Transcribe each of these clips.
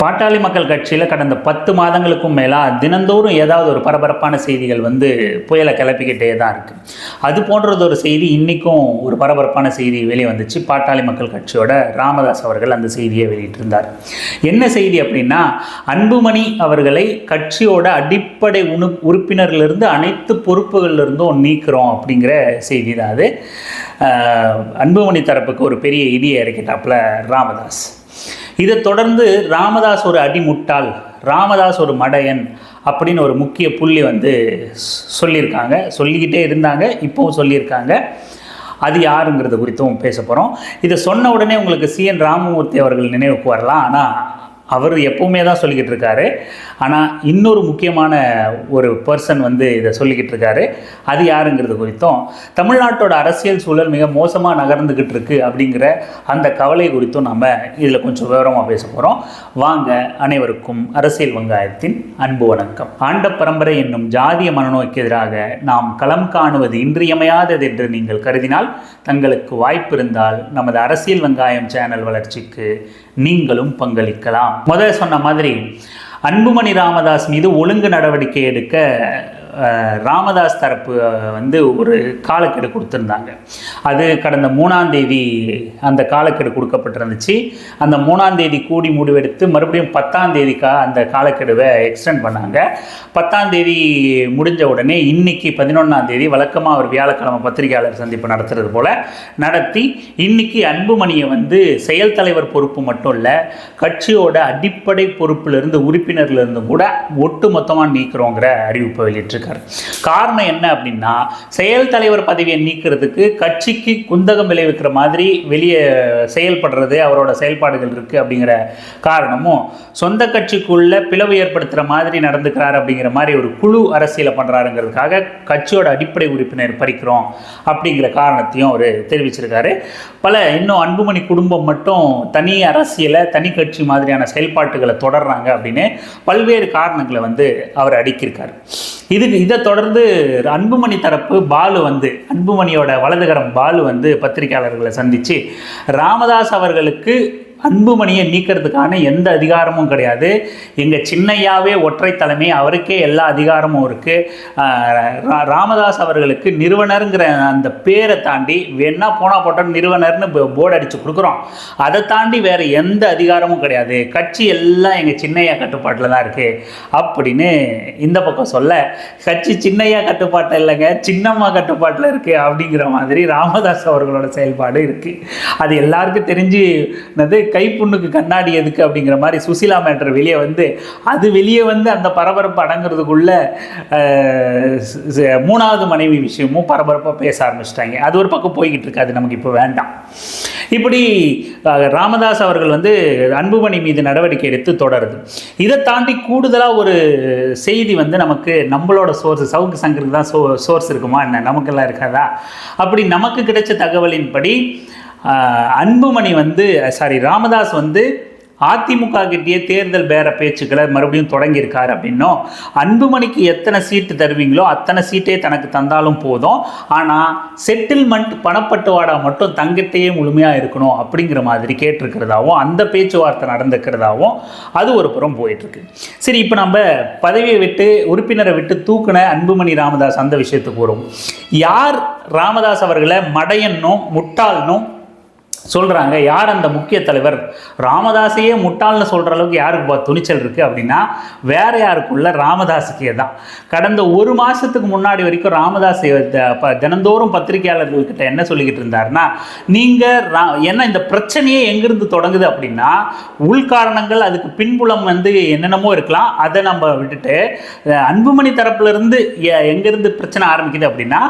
பாட்டாளி மக்கள் கட்சியில் கடந்த பத்து மாதங்களுக்கும் மேலாக தினந்தோறும் ஏதாவது ஒரு பரபரப்பான செய்திகள் வந்து புயலை கிளப்பிக்கிட்டே தான் இருக்குது அது போன்றது ஒரு செய்தி இன்றைக்கும் ஒரு பரபரப்பான செய்தி வெளியே வந்துச்சு. பாட்டாளி மக்கள் கட்சியோட ராமதாஸ் அவர்கள் அந்த செய்தியை வெளியிட்டிருந்தார். என்ன செய்தி அப்படின்னா அன்புமணி அவர்களை கட்சியோட அடிப்படை உணு உறுப்பினர்லேருந்து அனைத்து பொறுப்புகளிலிருந்தும் நீக்கிறோம் அப்படிங்கிற செய்தி தான் அது. அன்புமணி தரப்புக்கு ஒரு பெரிய இடியை இறக்கிட்டாப்புல ராமதாஸ். இதை தொடர்ந்து ராமதாஸ் ஒரு அடிமுட்டாள் ராமதாஸ் ஒரு மடையன் அப்படின்னு ஒரு முக்கிய புள்ளி வந்து சொல்லியிருக்காங்க. சொல்லிக்கிட்டே இருந்தாங்க இப்போவும் சொல்லியிருக்காங்க. அது யாருங்கிறது குறித்தும் பேச போகிறோம் இதை சொன்ன உடனே உங்களுக்கு சிஎன் ராமமூர்த்தி அவர்கள் நினைவுக்கு வரலாம். ஆனால் அவர் எப்பவுமே தான் சொல்லிக்கிட்டு இருக்காரு. ஆனால் இன்னொரு முக்கியமான ஒரு பர்சன் வந்து இதை சொல்லிக்கிட்டு இருக்காரு. அது யாருங்கிறது குறித்தும் தமிழ்நாட்டோட அரசியல் சூழல் மிக மோசமாக நகர்ந்துக்கிட்டு இருக்கு அப்படிங்கிற அந்த கவலை குறித்தும் நம்ம இதில் கொஞ்சம் விவரமாக பேச போகிறோம் வாங்க அனைவருக்கும் அரசியல் வங்காயத்தின் அன்பு வணக்கம். ஆண்ட பரம்பரை என்னும் ஜாதிய மனநோய்க்கு எதிராக நாம் களம் காணுவது இன்றியமையாதது என்று நீங்கள் கருதினால் தங்களுக்கு வாய்ப்பு இருந்தால் நமது அரசியல் வெங்காயம் சேனல் வளர்ச்சிக்கு நீங்களும் பங்களிக்கலாம். முதல்ல சொன்ன மாதிரி அன்புமணி ராமதாஸ் மீது ஒழுங்கு நடவடிக்கை எடுக்க ராமதாஸ் தரப்பு வந்து ஒரு காலக்கெடு கொடுத்துருந்தாங்க. அது கடந்த மூணாம் தேதி அந்த காலக்கெடு கொடுக்கப்பட்டிருந்துச்சு. அந்த மூணாம் தேதி கூடி முடிவெடுத்து மறுபடியும் பத்தாந்தேதிக்கா அந்த காலக்கெடுவை எக்ஸ்டெண்ட் பண்ணாங்க. பத்தாம் தேதி முடிஞ்ச உடனே இன்றைக்கி பதினொன்றாம் தேதி வழக்கமாக அவர் வியாழக்கிழமை பத்திரிகையாளர் சந்திப்பு நடத்துறது போல் நடத்தி இன்றைக்கி அன்புமணியை வந்து செயல் தலைவர் பொறுப்பு மட்டும் இல்லை கட்சியோட அடிப்படை பொறுப்பிலிருந்து உறுப்பினர்லேருந்து கூட ஒட்டு மொத்தமாக நீக்கிறோங்கிற அறிவிப்பை சொல்லியிருக்காரு காரணம் என்ன அப்படின்னா செயல் தலைவர் பதவியை நீக்கிறதுக்கு கட்சிக்கு குந்தகம் விளைவிக்கிற மாதிரி வெளியே செயல்படுறது அவரோட செயல்பாடுகள் இருக்குது அப்படிங்கிற காரணமும் சொந்த கட்சிக்குள்ள பிளவு ஏற்படுத்துகிற மாதிரி நடந்துக்கிறார் அப்படிங்கிற மாதிரி ஒரு குழு அரசியலை பண்ணுறாருங்கிறதுக்காக கட்சியோட அடிப்படை உறுப்பினர் பறிக்கிறோம் அப்படிங்கிற காரணத்தையும் அவர் தெரிவிச்சிருக்காரு. பல இன்னும் அன்புமணி குடும்பம் மட்டும் தனி அரசியலை தனி கட்சி மாதிரியான செயல்பாட்டுகளை தொடர்றாங்க அப்படின்னு பல்வேறு காரணங்களை வந்து அவர் அடுக்கியிருக்காரு. இதுக்கு இதை தொடர்ந்து அன்புமணி தரப்பு பாலு வந்து அன்புமணியோட வலதுகரம் பாலு வந்து பத்திரிகையாளர்களை சந்தித்து ராமதாஸ் அவர்களுக்கு அன்புமணியை நீக்கிறதுக்கான எந்த அதிகாரமும் கிடையாது. எங்கள் சின்னையாவே ஒற்றை தலைமை அவருக்கே எல்லா அதிகாரமும் இருக்குது ராமதாஸ் அவர்களுக்கு நிறுவனருங்கிற அந்த பேரை தாண்டி வேணா போனால் போட்டால் நிறுவனர்னு போர்டு அடித்து கொடுக்குறோம். அதை தாண்டி வேறு எந்த அதிகாரமும் கிடையாது. கட்சி எல்லாம் எங்கள் சின்னையா கட்டுப்பாட்டில் தான் இருக்குது அப்படின்னு இந்த பக்கம் சொல்ல கட்சி சின்னையா கட்டுப்பாட்டில் இல்லைங்க சின்னம்மா கட்டுப்பாட்டில் இருக்குது அப்படிங்கிற மாதிரி ராமதாஸ் அவர்களோட செயல்பாடு இருக்குது அது எல்லாருக்கும் தெரிஞ்சு என்னது கைப்புண்ணுக்கு கண்ணாடி எதுக்கு அப்படிங்கிற மாதிரி சுசிலா மேட்ரு வெளியே வந்து அது வெளியே வந்து அந்த பரபரப்பு அடங்குறதுக்குள்ள மூணாவது மனைவி விஷயமும் பரபரப்பாக பேச ஆரம்பிச்சிட்டாங்க. அது ஒரு பக்கம் போய்கிட்டு இருக்கு அது நமக்கு இப்போ வேண்டாம். இப்படி ராமதாஸ் அவர்கள் வந்து அன்புமணி மீது நடவடிக்கை எடுத்து தொடருது. இதை தாண்டி கூடுதலாக ஒரு செய்தி வந்து நமக்கு நம்மளோட சோர்ஸ் சவுக்கு சங்கருக்கு தான் சோ சோர்ஸ் இருக்குமா என்ன? நமக்கெல்லாம் இருக்காதா? அப்படி நமக்கு கிடைச்ச தகவலின்படி அன்புமணி வந்து சாரி ராமதாஸ் வந்து அதிமுக கிட்டேயே தேர்தல் பேர பேச்சுக்களை மறுபடியும் தொடங்கியிருக்காரு அப்படின்னும் அன்புமணிக்கு எத்தனை சீட்டு தருவீங்களோ அத்தனை சீட்டே தனக்கு தந்தாலும் போதும். ஆனால் செட்டில்மெண்ட் பணப்பட்டுவாடா மட்டும் தங்கிட்டே முழுமையாக இருக்கணும் அப்படிங்கிற மாதிரி கேட்டிருக்கிறதாவும் அந்த பேச்சுவார்த்தை நடந்துக்கிறதாவும் அது ஒரு புறம் போயிட்டுருக்கு. சரி இப்போ நம்ம பதவியை விட்டு உறுப்பினரை விட்டு தூக்குன அன்புமணி ராமதாஸ் அந்த விஷயத்துக்கு வரும் யார் ராமதாஸ் அவர்களை மடையன்னும் முட்டாள்னும் சொல்கிறாங்க யார் அந்த முக்கிய தலைவர்? ராமதாஸையே முட்டாள்னு சொல்கிற அளவுக்கு யாருக்கு துணிச்சல் இருக்குது அப்படின்னா வேற யாருக்குள்ள ராமதாஸுக்கே தான். கடந்த ஒரு மாதத்துக்கு முன்னாடி வரைக்கும் ராமதாஸ் த- ப- தினந்தோறும் பத்திரிகையாளர்கள்கிட்ட என்ன சொல்லிக்கிட்டு இருந்தாருன்னா நீங்கள் ரா என்ன இந்த பிரச்சனையே எங்கிருந்து தொடங்குது அப்படின்னா உள்காரணங்கள் அதுக்கு பின்புலம் வந்து என்னென்னமோ இருக்கலாம். அதை நம்ம விட்டுட்டு அன்புமணி தரப்புலேருந்து எங்கேருந்து எ- பிரச்சனை ஆரம்பிக்குது அப்படின்னா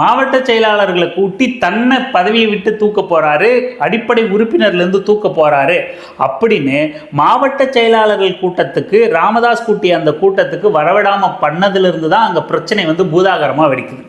மாவட்ட செயலாளர்களை கூட்டி தன்னை பதவியை விட்டு தூக்க போகிறாரு அடிப்படை உறுப்பினர்லேருந்து தூக்க போகிறாரு அப்படின்னு மாவட்ட செயலாளர்கள் கூட்டத்துக்கு ராமதாஸ் கூட்டிய அந்த கூட்டத்துக்கு வரவிடாமல் பண்ணதிலிருந்து தான் அங்கே பிரச்சனை வந்து பூதாகரமாக வெடிக்குது.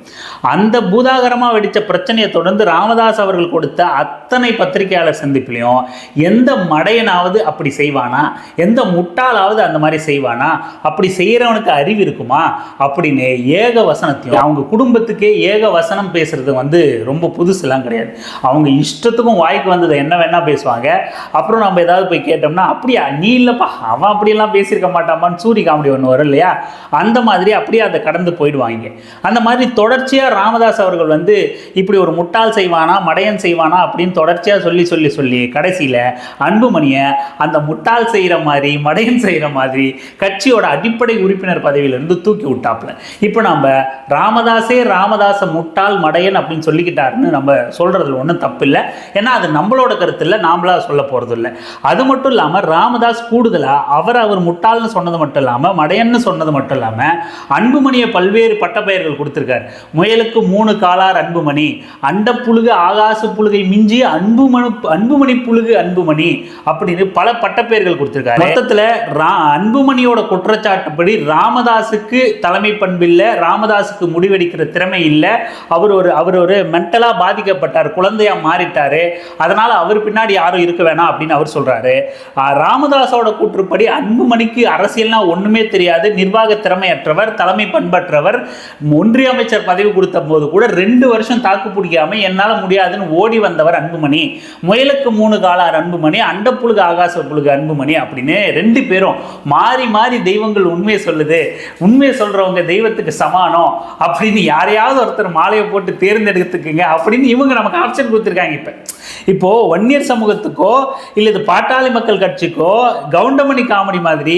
அந்த பூதாகரமாக வெடித்த பிரச்சனையை தொடர்ந்து ராமதாஸ் அவர்கள் கொடுத்த அத்தனை பத்திரிகையாளர் சந்திப்பிலையும் எந்த மடையனாவது அப்படி செய்வானா? எந்த முட்டாளாவது அந்த மாதிரி செய்வானா? அப்படி செய்கிறவனுக்கு அறிவு இருக்குமா? அப்படின்னு ஏக வசனத்தையும் அவங்க குடும்பத்துக்கே ஏக வசனம் பேசுறது வந்து ரொம்ப புதுசுலாம் கிடையாது. அவங்க இஷ்டத்துக்கும் வாய்க்கு வந்தது என்ன வேணால் பேசுவாங்க. அப்புறம் நம்ம ஏதாவது போய் கேட்டோம்னா அப்படியா நீ இல்லைப்பா அவன் அப்படியெல்லாம் பேசியிருக்க மாட்டாமான்னு சூரி காமெடி ஒன்று வரும் இல்லையா? அந்த மாதிரி அப்படியே அதை கடந்து போயிடுவாங்க. அந்த மாதிரி தொடர்ச்சியாக ராமதாஸ் அவர்கள் வந்து இப்படி ஒரு முட்டாள் செய்வானா மடையன் செய்வானா? அப்படின்னு தொடர்ச்சியாக சொல்லி சொல்லி சொல்லி கடைசியில் அன்புமணியை அந்த முட்டாள் செய்கிற மாதிரி மடையன் செய்கிற மாதிரி கட்சியோட அடிப்படை உறுப்பினர் பதவியிலிருந்து தூக்கி விட்டாப்புல. இப்போ நம்ம ராமதாஸே ராமதாச முட்டாள் மடையன் அப்படின்னு சொல்லிக்கிட்டாருன்னு நம்ம சொல்கிறதுல ஒன்றும் தப்பு இல்லை ஏன்னா அது நம்மளோட கருத்து இல்லை நாமளா சொல்ல போகிறது இல்லை அது மட்டும் இல்லாமல் ராமதாஸ் கூடுதலாக அவர் அவர் முட்டாள்னு சொன்னது மட்டும் இல்லாமல் மடையன்னு சொன்னது மட்டும் இல்லாமல் அன்புமணியை பல்வேறு பட்டப்பெயர்கள் கொடுத்துருக்காரு. முயலுக்கு மூணு காலார் அன்புமணி அண்ட புழுகு ஆகாச புழுகை மிஞ்சி அன்புமணி அன்புமணி புழுகு அன்புமணி அப்படின்னு பல பட்டப்பெயர்கள் கொடுத்துருக்காரு. மொத்தத்தில் ரா அன்புமணியோட குற்றச்சாட்டுப்படி ராமதாஸுக்கு தலைமை பண்பில்லை ராமதாஸுக்கு முடிவெடுக்கிற திறமை இல்லை அவர் ஒரு அவர் ஒரு மென்டலாக பாதிக்கப்பட்டார் குழந்தையாக மாறிட்டார். அதனால் அவர் பின்னாடி யாரும் இருக்க வேணாம் அப்படின்னு அவர் சொல்றாரு. ஆஹ் ராமதாஸோட கூற்றுப்படி அன்புமணிக்கு அரசியல்னால் ஒண்ணுமே தெரியாது. நிர்வாக திறமையற்றவர் தலைமை பண்பற்றவர். ஒன்றிய அமைச்சர் பதவி கொடுத்த போது கூட ரெண்டு வருஷம் தாக்கு பிடிக்காம என்னால முடியாதுன்னு ஓடி வந்தவர் அன்புமணி. முயலுக்கு மூணு காலார் அன்புமணி அண்டப்புழுகு ஆகாச புழுகு அன்புமணி அப்படின்னு ரெண்டு பேரும் மாறி மாறி தெய்வங்கள் உண்மையை சொல்லுது. உண்மையை சொல்றவங்க தெய்வத்துக்கு சமானம் அப்படின்னு யாரையாவது ஒருத்தர் மாலையை போட்டு தேர்ந்தெடுத்துக்குங்க அப்படின்னு இவங்க நமக்கு ஆப்ஷன் கொடுத்துருக்காங்க இப்போ. இப்போ வன்னியர் சமூகத்துக்கோ இல்லை இது பாட்டாளி மக்கள் கட்சிக்கோ கவுண்டமணி காமெடி மாதிரி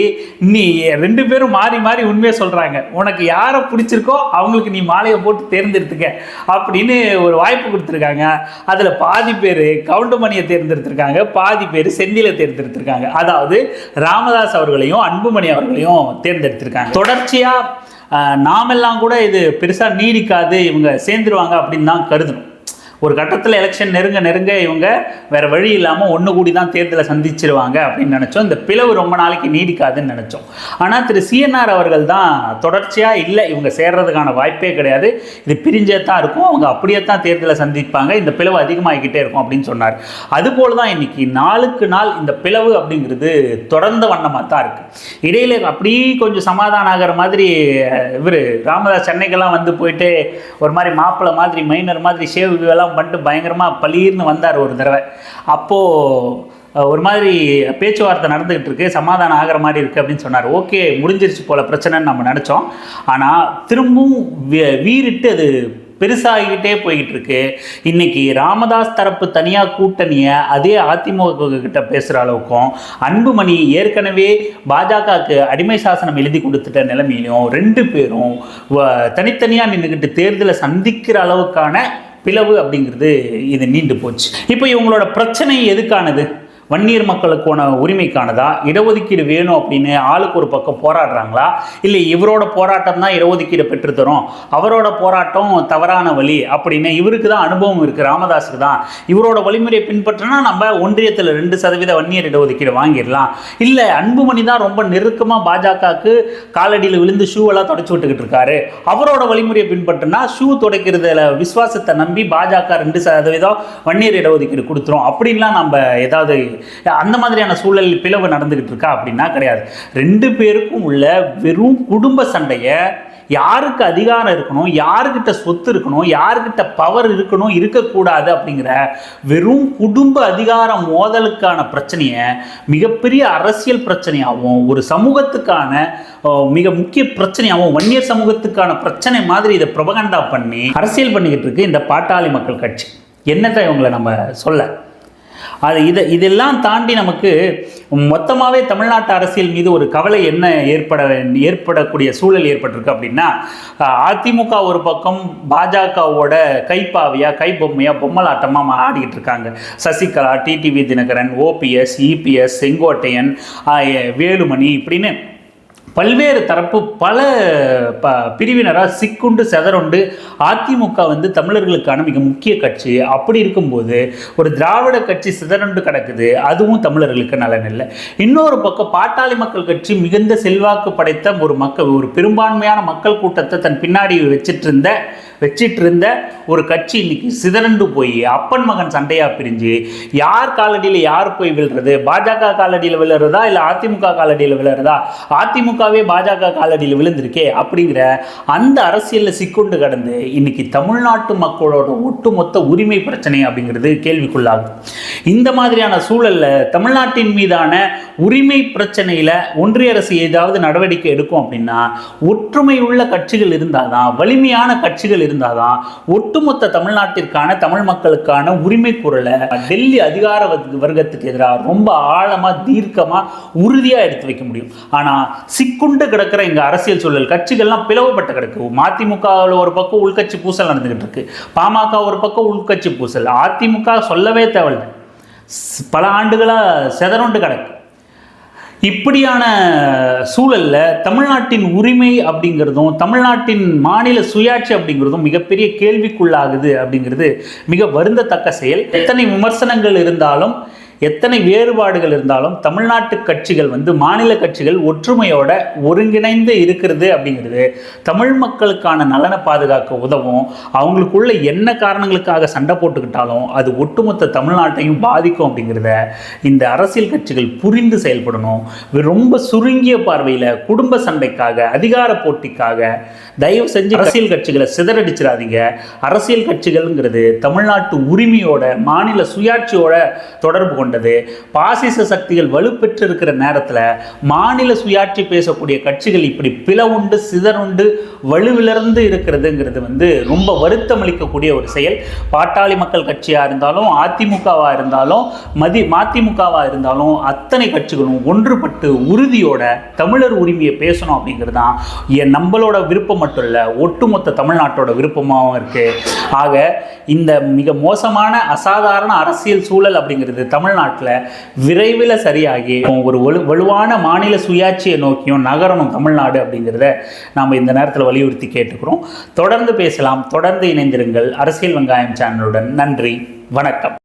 நீ ரெண்டு பேரும் மாறி மாறி உண்மையை சொல்றாங்க. உனக்கு யாரை பிடிச்சிருக்கோ அவங்களுக்கு நீ மாலையை போட்டு தேர்ந்தெடுத்துக்க அப்படின்னு ஒரு வாய்ப்பு கொடுத்துருக்காங்க. அதுல பாதி பேர் கவுண்டமணியை தேர்ந்தெடுத்திருக்காங்க பாதி பேர் செந்திலை தேர்ந்தெடுத்திருக்காங்க. அதாவது ராமதாஸ் அவர்களையும் அன்புமணி அவர்களையும் தேர்ந்தெடுத்திருக்காங்க. தொடர்ச்சியாக நாமெல்லாம் கூட இது பெருசாக நீடிக்காது இவங்க சேர்ந்துருவாங்க அப்படின்னு தான் கருதணும். ஒரு கட்டத்தில் எலெக்ஷன் நெருங்க நெருங்க இவங்க வேறு வழி இல்லாமல் ஒன்று கூடி தான் தேர்தலை சந்திச்சிருவாங்க அப்படின்னு நினச்சோம். இந்த பிளவு ரொம்ப நாளைக்கு நீடிக்காதுன்னு நினச்சோம். ஆனால் திரு சிஎன்ஆர் அவர்கள் தான் தொடர்ச்சியாக இல்லை இவங்க சேர்றதுக்கான வாய்ப்பே கிடையாது. இது பிரிஞ்சே தான் இருக்கும். அவங்க அப்படியே தான் தேர்தலை சந்திப்பாங்க. இந்த பிளவு அதிகமாகிக்கிட்டே இருக்கும் அப்படின்னு சொன்னார். அதுபோல் தான் இன்னைக்கு நாளுக்கு நாள் இந்த பிளவு அப்படிங்கிறது தொடர்ந்த வண்ணமாக தான் இருக்குது இடையில அப்படியே கொஞ்சம் சமாதானம் ஆகிற மாதிரி இவர் ராமதாஸ் சென்னைக்கெல்லாம் வந்து போயிட்டு ஒரு மாதிரி மாப்பிள்ளை மாதிரி மைனர் மாதிரி ஷேவ் எல்லாம் பண்ணிட்டு பயங்கரமாக பளீர்னு வந்தார் ஒரு தடவை. அப்போது ஒரு மாதிரி பேச்சுவார்த்தை நடந்துகிட்டு இருக்கு சமாதானம் ஆகிற மாதிரி இருக்குது அப்படின்னு சொன்னார். ஓகே முடிஞ்சிருச்சு போல பிரச்சனைன்னு நம்ம நினச்சோம். ஆனால் திரும்பவும் வீ- வீறிட்டு அது பெருசாகிக்கிட்டே போய்கிட்டு இருக்கு. இன்னைக்கு ராமதாஸ் தரப்பு தனியாக கூட்டணியை அதே அதிமுக கிட்ட பேசுகிற அளவுக்கும் அன்புமணி ஏற்கனவே பாஜகவுக்கு அடிமை சாசனம் எழுதி கொடுத்துட்ட நிலைமையிலும் ரெண்டு பேரும் தனித்தனியாக நின்றுக்கிட்டு தேர்தலை சந்திக்கிற அளவுக்கான பிளவு அப்படிங்கிறது இது நீண்டு போச்சு. இப்போ இவங்களோட பிரச்சனை எதுக்கானது? வன்னியர் மக்களுக்கான உரிமைக்கானதா? இடஒதுக்கீடு வேணும் அப்படின்னு ஆளுக்கு ஒரு பக்கம் போராடுறாங்களா? இல்லை இவரோட போராட்டம் தான் இடஒதுக்கீடு பெற்றுத்தரும். அவரோட போராட்டம் தவறான வழி அப்படின்னு இவருக்கு தான் அனுபவம் இருக்குது ராமதாஸுக்கு தான். இவரோட வழிமுறையை பின்பற்றினா நம்ம ஒன்றியத்தில் ரெண்டு சதவீத வன்னியர் இடஒதுக்கீடு வாங்கிடலாம். இல்லை அன்புமணி தான் ரொம்ப நெருக்கமாக பாஜகவுக்கு காலடியில் விழுந்து ஷூவெல்லாம் தொடச்சி விட்டுக்கிட்டு இருக்காரு. அவரோட வழிமுறையை பின்பற்றினா ஷூ துடைக்கிறதுல விசுவாசத்தை நம்பி பாஜக ரெண்டு சதவீதம் வன்னியர் இடஒதுக்கீடு கொடுத்துரும். அப்படின்லாம் நம்ம ஏதாவது அந்த மாதிரியான சூழல் பிளவு நடந்துகிட்டு இருக்கா அப்படின்னா கிடையாது. ரெண்டு பேருக்கும் உள்ள வெறும் குடும்ப சண்டையை யாருக்கு அதிகாரம் இருக்கணும் யாருக்கிட்ட சொத்து இருக்கணும் யாருக்கிட்ட பவர் இருக்கணும் இருக்கக்கூடாது அப்படிங்கிற வெறும் குடும்ப அதிகார மோதலுக்கான பிரச்சனையை மிகப்பெரிய அரசியல் பிரச்சனையாகவும் ஒரு சமூகத்துக்கான மிக முக்கிய பிரச்சனையாகவும் வன்னியர் சமூகத்துக்கான பிரச்சனை மாதிரி இதை பிரபகண்டா பண்ணி அரசியல் பண்ணிக்கிட்டு இருக்கு இந்த பாட்டாளி மக்கள் கட்சி. என்னத்தை இவங்களை நம்ம சொல்ல? அது இதை இதெல்லாம் தாண்டி நமக்கு மொத்தமாகவே தமிழ்நாட்டு அரசியல் மீது ஒரு கவலை என்ன ஏற்பட வேண்டி- ஏற்படக்கூடிய சூழல் ஏற்பட்டிருக்கு அப்படின்னா அதிமுக ஒரு பக்கம் பாஜகவோட கைப்பாவியாக கைபொம்மையா பொம்மலாட்டமாக ஆடிக்கிட்டு இருக்காங்க Sasikala TTV Dhinakaran OPS EPS Sengottaiyan Velumani இப்படின்னு பல்வேறு தரப்பு பல ப பிரிவினராக சிக்குண்டு செதறுண்டு அதிமுக வந்து தமிழர்களுக்கான மிக முக்கிய கட்சி. அப்படி இருக்கும்போது ஒரு திராவிட கட்சி சிதறுண்டு கிடக்குது. அதுவும் தமிழர்களுக்கு நலன் இல்லை. இன்னொரு பக்கம் பாட்டாளி மக்கள் கட்சி மிகுந்த செல்வாக்கு படைத்த ஒரு மக்கள் ஒரு பெரும்பான்மையான மக்கள் கூட்டத்தை தன் பின்னாடி வச்சிட்டு இருந்த வச்சிட்டு இருந்த ஒரு கட்சி இன்னைக்கு சிதறண்டு போய் அப்பன் மகன் சண்டையாக பிரிஞ்சு யார் காலடியில் யார் போய் விழுறது? பாஜக காலடியில் விழுறதா? இல்லை அதிமுக காலடியில் விழுறதா? அதிமுகவே பாஜக காலடியில் விழுந்திருக்கே அப்படிங்கிற அந்த அரசியலில் சிக்கொண்டு கடந்து இன்னைக்கு தமிழ்நாட்டு மக்களோட ஒட்டுமொத்த உரிமை பிரச்சனை அப்படிங்கிறது கேள்விக்குள்ளாகும் இந்த மாதிரியான சூழல்ல தமிழ்நாட்டின் மீதான உரிமை பிரச்சனையில் ஒன்றிய அரசு ஏதாவது நடவடிக்கை எடுக்கும் அப்படின்னா ஒற்றுமை உள்ள கட்சிகள் இருந்தாதான் வலிமையான கட்சிகள் இருந்தாதான் ஒட்டுமொத்த தமிழ்நாட்டிற்கான தமிழ் மக்களுக்கான உரிமை குரலை டெல்லி அதிகார வர்க்கத்துக்கு எதிராக ரொம்ப ஆழமா தீர்க்கமா உறுதியா எடுத்து வைக்க முடியும். ஆனா சிக்குண்டு கிடக்கிற இங்கே அரசியல் சூழல் கட்சிகள்லாம் பிளவுபட்டு கிடக்கு. மதிமுகவில் ஒரு பக்கம் உள்கட்சி பூசல் நடந்துகிட்டு இருக்கு. பாமக ஒரு பக்கம் உள்கட்சி பூசல். அதிமுக சொல்லவே தேவையில்லை. பல ஆண்டுகளா செதறொண்டு கிடக்கு. இப்படியான சூழல்ல தமிழ்நாட்டின் உரிமை அப்படிங்கிறதும் தமிழ்நாட்டின் மாநில சுயாட்சி அப்படிங்கிறதும் மிகப்பெரிய கேள்விக்குள்ளாகுது அப்படிங்கிறது மிக வருந்தத்தக்க செயல். எத்தனை விமர்சனங்கள் இருந்தாலும் எத்தனை வேறுபாடுகள் இருந்தாலும் தமிழ்நாட்டு கட்சிகள் வந்து மாநில கட்சிகள் ஒற்றுமையோட ஒருங்கிணைந்து இருக்கிறது அப்படிங்கிறது. தமிழ் மக்களுக்கான நலனை பாதுகாக்க உதவும். அவங்களுக்குள்ள என்ன காரணங்களுக்காக சண்டை போட்டுக்கிட்டாலும் அது ஒட்டுமொத்த தமிழ்நாட்டையும் பாதிக்கும் அப்படிங்கிறத இந்த அரசியல் கட்சிகள் புரிந்து செயல்படணும். ரொம்ப சுருங்கிய பார்வையில் குடும்ப சண்டைக்காக அதிகார போட்டிக்காக தயவு செஞ்சு அரசியல் கட்சிகளை சிதறடிச்சிடாதீங்க. அரசியல் கட்சிகள்ங்கிறது தமிழ்நாட்டு உரிமையோட மாநில சுயாட்சியோட தொடர்பு கொண்டது. பாசிச சக்திகள் வலுப்பெற்று இருக்கிற நேரத்தில் மாநில சுயாட்சி பேசக்கூடிய கட்சிகள் இப்படி பிளவுண்டு சிதறுண்டு வலுவிலிருந்து இருக்கிறதுங்கிறது வந்து ரொம்ப வருத்தம் அளிக்கக்கூடிய ஒரு செயல். பாட்டாளி மக்கள் கட்சியாக இருந்தாலும் அதிமுகவாக இருந்தாலும் மதி மதிமுகவாக இருந்தாலும் அத்தனை கட்சிகளும் ஒன்றுபட்டு உறுதியோட தமிழர் உரிமையை பேசணும் அப்படிங்கிறது தான் என் நம்மளோட விருப்பம் மட்டும் இல்லை ஒட்டுமொத்த தமிழ்நாட்டோட விருப்பமாகவும் இருக்கு. ஆக இந்த மிக மோசமான அசாதாரண அரசியல் சூழல் அப்படிங்கிறது தமிழ்நாட்டில் விரைவில் சரியாகி ஒரு வலு வலுவான மாநில சுயாட்சியை நோக்கியும் நகரணும் தமிழ்நாடு அப்படிங்கிறத நாம் இந்த நேரத்தில் வலியுறுத்தி கேட்டுக்கிறோம். தொடர்ந்து பேசலாம். தொடர்ந்து இணைந்திருங்கள். அரசியல் வெங்காயம் சேனலுடன் நன்றி. வணக்கம்.